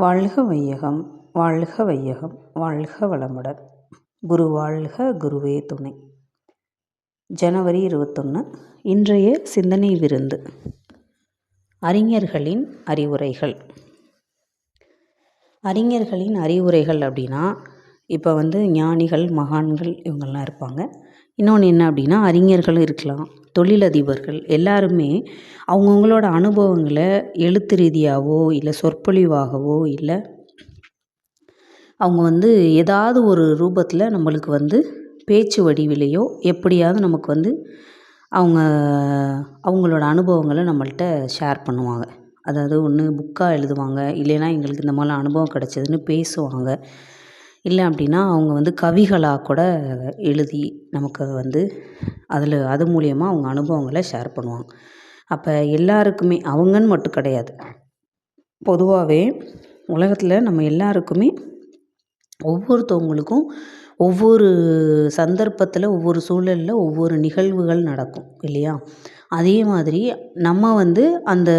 வாழ்க வையகம் வாழ்க வையகம் வாழ்க வளமுடன். குரு வாழ்க குருவே துணை. ஜனவரி இருபத்தொன்று இன்றைய சிந்தனை விருந்து. அறிஞர்களின் அறிவுரைகள். அறிஞர்களின் அறிவுரைகள் அப்படின்னா இப்போ வந்து ஞானிகள் மகான்கள் இவங்கெல்லாம் இருப்பாங்க. இன்னொன்று என்ன அப்படின்னா அறிஞர்களும் இருக்கலாம் தொழிலதிபர்கள் எல்லாருமே அவங்கவுங்களோட அனுபவங்களை எழுத்து ரீதியாகவோ இல்லை சொற்பொழிவாகவோ இல்லை அவங்க வந்து ஏதாவது ஒரு ரூபத்தில் நம்மளுக்கு வந்து பேச்சு வடிவிலையோ எப்படியாவது நமக்கு வந்து அவங்க அவங்களோட அனுபவங்களை நம்மள்கிட்ட ஷேர் பண்ணுவாங்க. அதாவது ஒன்று புக்காக எழுதுவாங்க இல்லைன்னா எங்களுக்கு இந்த மாதிரிலாம் அனுபவம் கிடச்சதுன்னு பேசுவாங்க. இல்லை அப்படின்னா அவங்க வந்து கவிகளாக கூட எழுதி நமக்கு வந்து அதில் அது மூலயமா அவங்க அனுபவங்களை ஷேர் பண்ணுவாங்க. அப்போ எல்லாருக்குமே அவங்கன்னு மட்டும் கிடையாது. பொதுவாகவே உலகத்தில் நம்ம எல்லாருக்குமே ஒவ்வொருத்தவங்களுக்கும் ஒவ்வொரு சந்தர்ப்பத்தில் ஒவ்வொரு சூழலில் ஒவ்வொரு நிகழ்வுகள் நடக்கும் இல்லையா? அதே மாதிரி நம்ம வந்து அந்த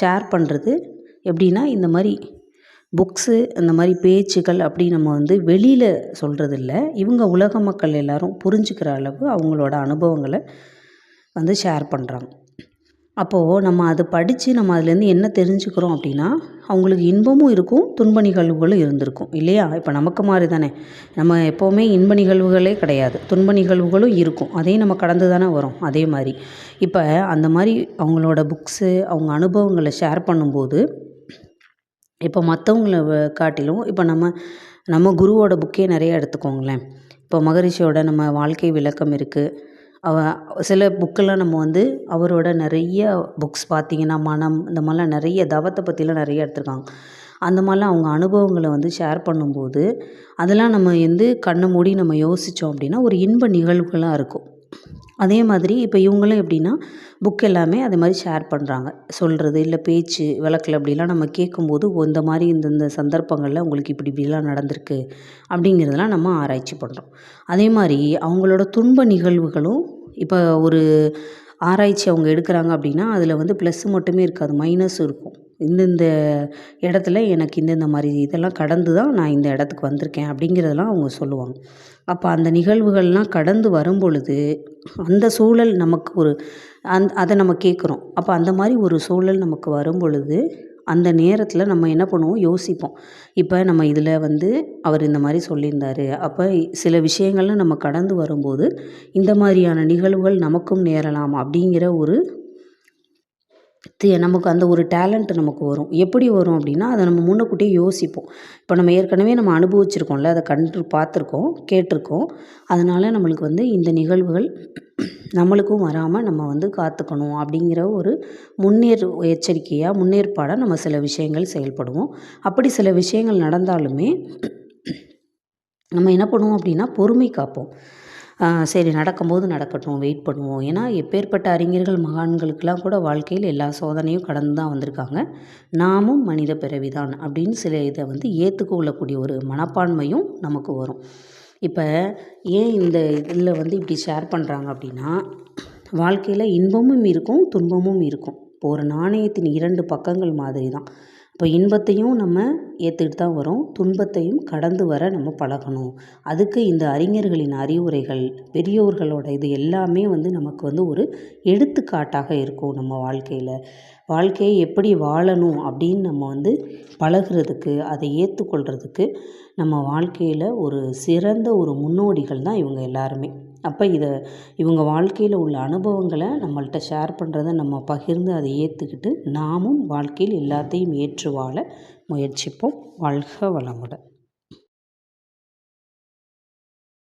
ஷேர் பண்ணுறது எப்படின்னா இந்த மாதிரி புக்ஸு இந்த மாதிரி பேச்சுகள் அப்படி நம்ம வந்து வெளியில் சொல்கிறதில்ல இவங்க உலக மக்கள் எல்லோரும் புரிஞ்சுக்கிற அளவு அவங்களோட அனுபவங்களை வந்து ஷேர் பண்ணுறாங்க அப்போது நம்ம அதை படித்து நம்ம அதுலேருந்து என்ன தெரிஞ்சுக்கிறோம் அப்படின்னா அவங்களுக்கு இன்பமும் இருக்கும் துன்ப நிகழ்வுகளும் இருந்திருக்கும். இல்லையா? இப்போ நமக்கு மாதிரி தானே. நம்ம எப்போவுமே இன்ப நிகழ்வுகளே கிடையாது. துன்ப நிகழ்வுகளும் இருக்கும். அதையும் நம்ம கடந்து தானே வரோம். அதே மாதிரி. இப்போ அந்த மாதிரி அவங்களோட புக்ஸு அவங்க அனுபவங்களை ஷேர் பண்ணும்போது இப்போ மற்றவங்கள காட்டிலும் இப்போ நம்ம நம்ம குருவோட புக்கே நிறைய எடுத்துக்கோங்களேன். இப்போ மகரிஷியோட நம்ம வாழ்க்கை விளக்கம் இருக்குது அவ சில புக்கெல்லாம் நம்ம வந்து அவரோட நிறைய புக்ஸ் பார்த்திங்கன்னா மனம் இந்த மாதிரிலாம் நிறைய தவத்தை பற்றிலாம் நிறைய எடுத்திருக்காங்க. அந்த மாதிரிலாம் அவங்க அனுபவங்களை வந்து ஷேர் பண்ணும்போது அதெல்லாம் நம்ம வந்து கண்ணை மூடி நம்ம யோசித்தோம் அப்படின்னா ஒரு இன்ப நிகழ்வுகளாக இருக்கும். அதே மாதிரி இப்போ இவங்களும் எப்படின்னா புக் எல்லாமே அதே மாதிரி ஷேர் பண்ணுறாங்க சொல்கிறது இல்லை பேச்சு வழக்கில் அப்படிலாம் நம்ம கேட்கும்போது இந்த மாதிரி இந்தந்த சந்தர்ப்பங்களில் உங்களுக்கு இப்படி இப்படிலாம் நடந்திருக்கு அப்படிங்கிறதெல்லாம் நம்ம ஆராய்ச்சி பண்ணுறோம் அதே மாதிரி அவங்களோட துன்ப நிகழ்வுகளும் இப்போ ஒரு ஆராய்ச்சி அவங்க எடுக்கிறாங்க அப்படின்னா அதில் வந்து ப்ளஸ்ஸு மட்டுமே இருக்காது மைனஸும் இருக்கும். இந்தந்த இடத்துல எனக்கு இந்தந்த மாதிரி இதெல்லாம் கடந்து தான் நான் இந்த இடத்துக்கு வந்திருக்கேன் அப்படிங்கிறதெல்லாம் அவங்க சொல்லுவாங்க. அப்போ அந்த நிகழ்வுகள்லாம் கடந்து வரும் பொழுது அந்த சூழல் நமக்கு ஒரு அந் அதை நம்ம கேட்குறோம் அப்போ அந்த மாதிரி ஒரு சூழல் நமக்கு வரும் பொழுது அந்த நேரத்தில் நம்ம என்ன பண்ணுவோம்? யோசிப்போம். இப்போ நம்ம இதில் வந்து அவர் இந்த மாதிரி சொல்லியிருந்தாரு. அப்போ சில விஷயங்கள்லாம் நம்ம கடந்து வரும்போது இந்த மாதிரியான நிகழ்வுகள் நமக்கும் நேரலாம் அப்படிங்கிற ஒரு நமக்கு அந்த ஒரு டேலண்ட் நமக்கு வரும். எப்படி வரும் அப்படின்னா அதை நம்ம முன்னக்கூட்டியே யோசிப்போம். இப்போ நம்ம ஏற்கனவே நம்ம அனுபவிச்சிருக்கோம்ல அதை கண்டு பார்த்துருக்கோம் கேட்டிருக்கோம். அதனால் நம்மளுக்கு வந்து இந்த நிகழ்வுகள் நம்மளுக்கும் வராமல் நம்ம வந்து காத்துக்கணும் அப்படிங்கிற ஒரு முன்னேற் எச்சரிக்கையாக முன்னேற்பாடாக நம்ம சில விஷயங்கள் செயல்படுவோம். அப்படி சில விஷயங்கள் நடந்தாலுமே நம்ம என்ன பண்ணுவோம் அப்படின்னா பொறுமை காப்போம். சரி நடக்கும்போது நடக்கட்டும் வெயிட் பண்ணுவோம். ஏன்னா எப்பேற்பட்ட அறிஞர்கள் மகான்களுக்கெல்லாம் கூட வாழ்க்கையில் எல்லா சோதனையும் கடந்து தான் வந்திருக்காங்க. நாமும் மனித பிறவிதான் அப்படின்னு சில இதை வந்து ஏற்றுக்கொள்ளக்கூடிய ஒரு மனப்பான்மையும் நமக்கு வரும். இப்போ ஏன் இந்த இதில் வந்து இப்படி ஷேர் பண்ணுறாங்க அப்படின்னா வாழ்க்கையில் இன்பமும் இருக்கும் துன்பமும் இருக்கும். இப்போ ஒரு நாணயத்தின் இரண்டு பக்கங்கள் மாதிரி தான். இப்போ இன்பத்தையும் நம்ம ஏற்றுக்கிட்டு தான் வரோம். துன்பத்தையும் கடந்து வர நம்ம பழகணும். அதுக்கு இந்த அறிஞர்களின் அறிவுரைகள் பெரியோர்களோட இது எல்லாமே வந்து நமக்கு வந்து ஒரு எடுத்துக்காட்டாக இருக்கும் நம்ம வாழ்க்கையில். வாழ்க்கையை எப்படி வாழணும் அப்படின்னு நம்ம வந்து பழகிறதுக்கு அதை ஏற்றுக்கொள்கிறதுக்கு நம்ம வாழ்க்கையில் ஒரு சிறந்த ஒரு முன்னோடிகள் தான் இவங்க எல்லாருமே. அப்போ இதை இவங்க வாழ்க்கையில் உள்ள அனுபவங்களை நம்மள்கிட்ட ஷேர் பண்ணுறத நம்ம பகிர்ந்து அதை ஏற்றுக்கிட்டு நாமும் வாழ்க்கையில் எல்லாத்தையும் ஏற்று வாழ முயற்சிப்போம். வாழ்க வளமுடன்.